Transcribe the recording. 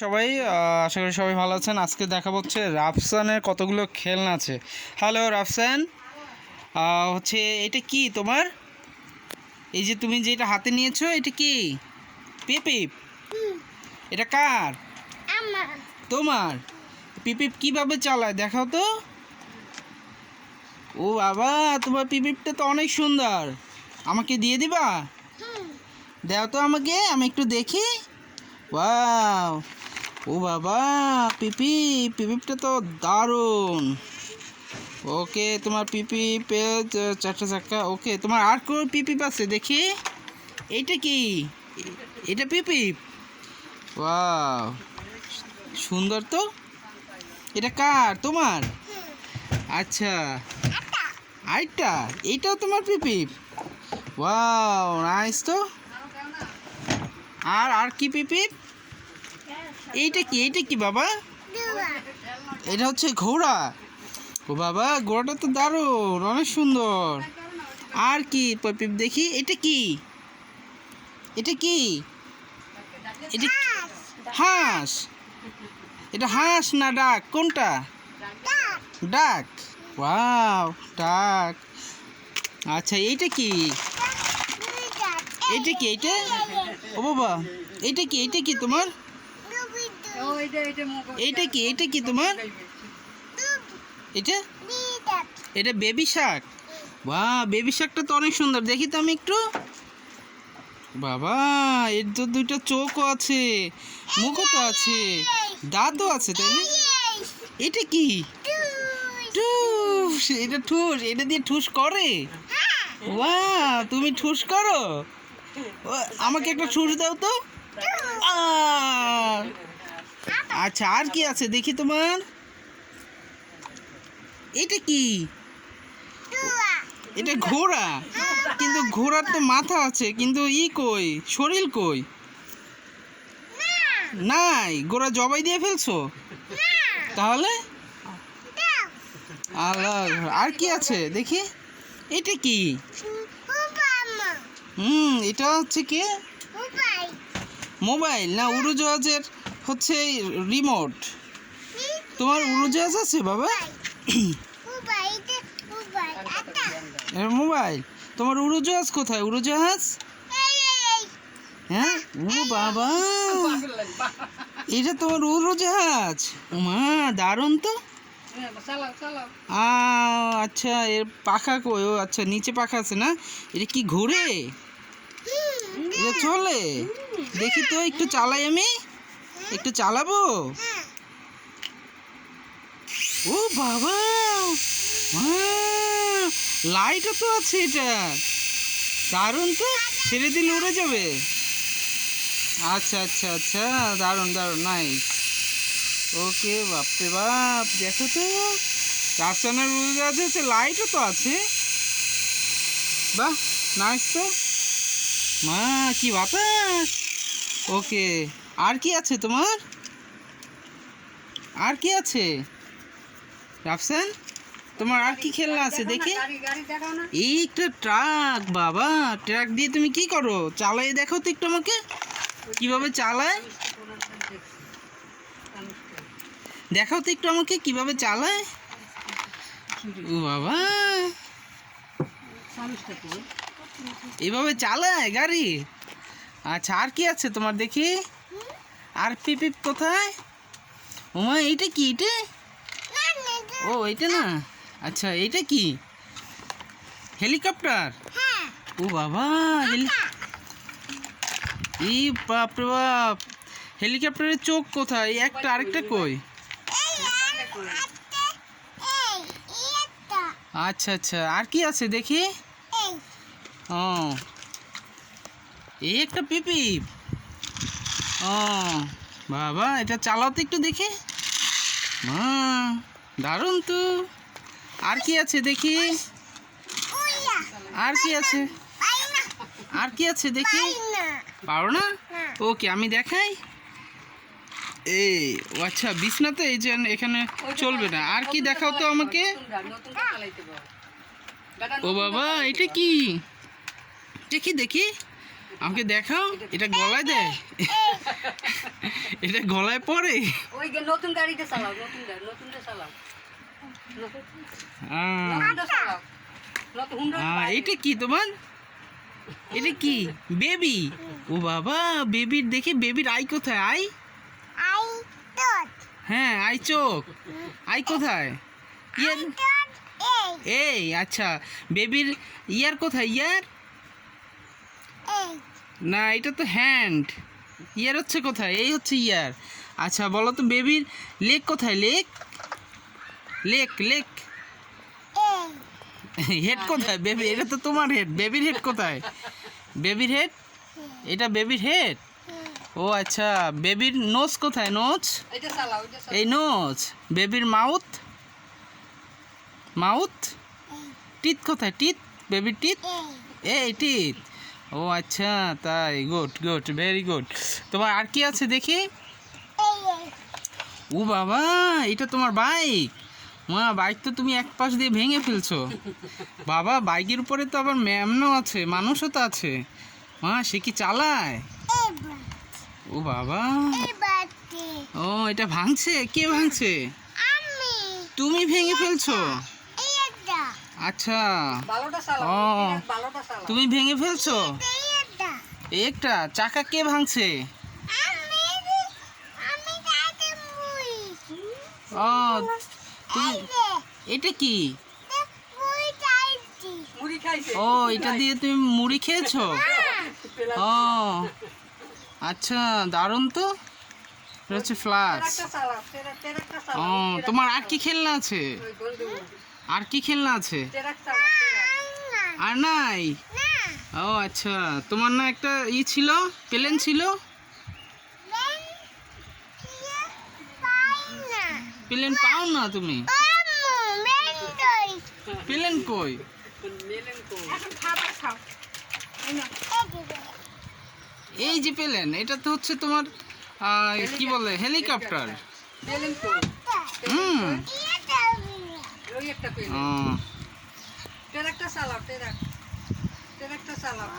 সবাই আশা করি সবাই ভালো আছেন। আজকে দেখা হচ্ছে রাফসানের কতগুলো খেলনা আছে। হ্যালো রাফসান। হচ্ছে এটা কি তোমার? এই যে তুমি যেটা হাতে নিয়েছো এটা কি? পিপিপ। এটা কার? তোমার? পিপিপ কীভাবে চালায় দেখাও তো। ও বাবা তোমার পিপিপটা তো অনেক সুন্দর। আমাকে দিয়ে দিবা? দাও তো আমাকে আমি একটু দেখি। ওয়াও ও বাবা, পিপি, পিপিপটা তো দারুণ। ওকে, তোমার পিপি পে চারটা চাক্কা ওকে, তোমার আর কোন পিপিপ আছে দেখি? এইটা কি? এটা পিপিপ? ওয়াও, সুন্দর তো? এটা কার? তোমার? আচ্ছা। আরেকটা এইটাও তোমার পিপিপ? ওয়াও নাইস তো? আর আর কি পিপিপ? এইটা কি? এইটা কি বাবা? এটা হচ্ছে ঘোড়া। ও বাবা ঘোড়াটা তো দারুণ অনেক সুন্দর। আর কি? পিপিপ দেখি এটা কি? এটা কি? এটা হাঁস। এটা হাঁস না ডাক? কোনটা? ডাক। ওয়াও ডাক। আচ্ছা এইটা কি? এইটা কি? এইটা? ও বাবা এইটা কি? এইটা কি তোমার? এইটা কি? এইটা কি তোমার? এটা এটা বেবি শাক? বাহ, বেবি শাকটা তো অনেক সুন্দর। দেখি তো আমি একটু। বাবা, এর তো দুইটা চোখও আছে, মুখও তো আছে, দাঁতও আছে, তাই না? এটা কি? ঠুস, এটা ঠুস, এটা দিয়ে ঠুস করে? ওয়া তুমি ঠুস করো? আমাকে একটা ঠুস দাও তো। আহ! আচ্ছা আর কি আছে? দেখি তোমার। এটা কি? এটা ঘোড়া? কিন্তু ঘোড়ার তো মাথা আছে কিন্তু ই কই? শরীর কই? নাই। ঘোড়া জবাই দিয়ে ফেলছো? তাহলে? আল্লাহ আর কি আছে? দেখি। এটা কি? হুম এটা হচ্ছে কি? মোবাইল? না উড়োজাহাজের হচ্ছে রিমোট তোমার উড়োজাহাজ আছে বাবা? মোবাইল তোমার উড়োজাহাজ কোথায়? উড়োজাহাজ? হ্যাঁ? ও বাবা। এটা তোমার উড়োজাহাজ? মা দারুণ তো। আ, আচ্ছা এর পাখা কই? ও আচ্ছা নিচে পাখা আছে না? এটা কি ঘুরে এটা চলে? দেখি তো একটু চালাই আমি। একটু চালাবো? ও বাবা! লাইটও তো আছে এটা। দারুণ তো, ছেড়ে দিলে উড়ে যাবে। আচ্ছা আচ্ছা আচ্ছা দারুণ দারুণ নাইস ওকে, বাপরে বাপ, দেখো তো। রাস্তানের উড়ে আছে, হচ্ছে লাইটও তো আছে। বাহ নাইস তো। মা, কি বাতাস! ওকে। আর কি আছে তোমার? আর কি আছে? রাফসান, তোমার আর কি খেলনা আছে? দেখি। এই একটা ট্রাক, বাবা। ট্রাক দিয়ে তুমি কি করো? চালাই দেখো তো একটু আমাকে। কীভাবে চালায়? দেখাও তো একটু আমাকে কীভাবে চালায়। ও বাবা। এইভাবে চালায় গাড়ি? আচ্ছা আর কি আছে তোমার দেখি? আর পিপিপ কোথায়? ওমা এইটা কি? এটা ও এটা না? আচ্ছা এইটা কি? হেলিকপ্টার? হ্যাঁ। ও বাবা হেলি ই বাপ রে বাপ। হেলিকপ্টারের চোখ কোথায়? এই একটা আরেকটা কই? আচ্ছা আচ্ছা আর কি আছে দেখি? ও। এই একটা পিপি। ও বাবা এটা চালাও তো একটু দেখি। মা দারুণ তো। আর কি আছে দেখি? আর কি আছে? আর কি আছে দেখি? পারো না। ওকে আমি দেখাই। এই ও আচ্ছা বিছনাতে এই যে এখানে চলবে না। আর কি দেখাও তো আমাকে? ও বাবা এটা কি? দেখি দেখি। আমাকে দেখাও? এটা গলায় দেয়? এটা গলায় পরে ওই গে- নতুন গাড়িতে চালাও নতুন গাড়ি নতুনটা চালাও। এটা কি তোমার? এটা কি? বেবি? ও বাবা বেবির দেখে বেবির আই কোথায়? আই? আই হ্যাঁ আই চোখ। আই কোথায়? ইয়ার এই। এই আচ্ছা। বেবির ইয়ার কোথায়? ইয়ার? না এটা তো হ্যান্ড ইয়ার হচ্ছে কোথায়? এই হচ্ছে ইয়ার আচ্ছা বলো তো বেবির লেক কোথায়? লেক লেক লেক হেড কোথায়? বেবি এটা তো তোমার হেড বেবির হেড কোথায়? বেবির হেড এটা বেবির হেড ও আচ্ছা বেবির নোজ কোথায়? নোজ এই নোজ বেবির মাউথ মাউথ টিথ কোথায়? টিথ বেবির টিথ এই। এই টিথ ও আচ্ছা তাই গুড গুড ভেরি গুড তোমার আর কি আছে দেখি? ও বাবা এটা তোমার বাইক মা বাইক তো তুমি এক পাশ দিয়ে ভেঙে ফেলছো। বাবা বাইকের উপরে তো আবার ম্যামনও আছে মানুষও তো আছে। মা সে কি চালায়? ও বাবা। ও এটা ভাঙছে? কে ভাঙছে? তুমি ভেঙে ফেলছো? আচ্ছা। ভালোটা ও। তুমি ভেঙে ফেলছো? একটা। চাকা কে ভাঙছে? ও তুমি এটা কি? ও এটা দিয়ে তুমি মুড়ি খেয়েছো? ও আচ্ছা দারুণ তো। হচ্ছে ট্রাকটা ও তোমার আর কি খেলনা আছে? আর কি খেলনা আছে? আর নাই? ও আচ্ছা। তোমার না একটা ই ছিল? প্লেন ছিল? প্লেন পাও না তুমি? প্লেন কই? এই যে প্লেন এটা তো হচ্ছে তোমার কি বলে হেলিকপ্টার। হুম। একটা পেল ও ট্রাকটা চালাও ট্রাক। ট্রাকটা চালাও।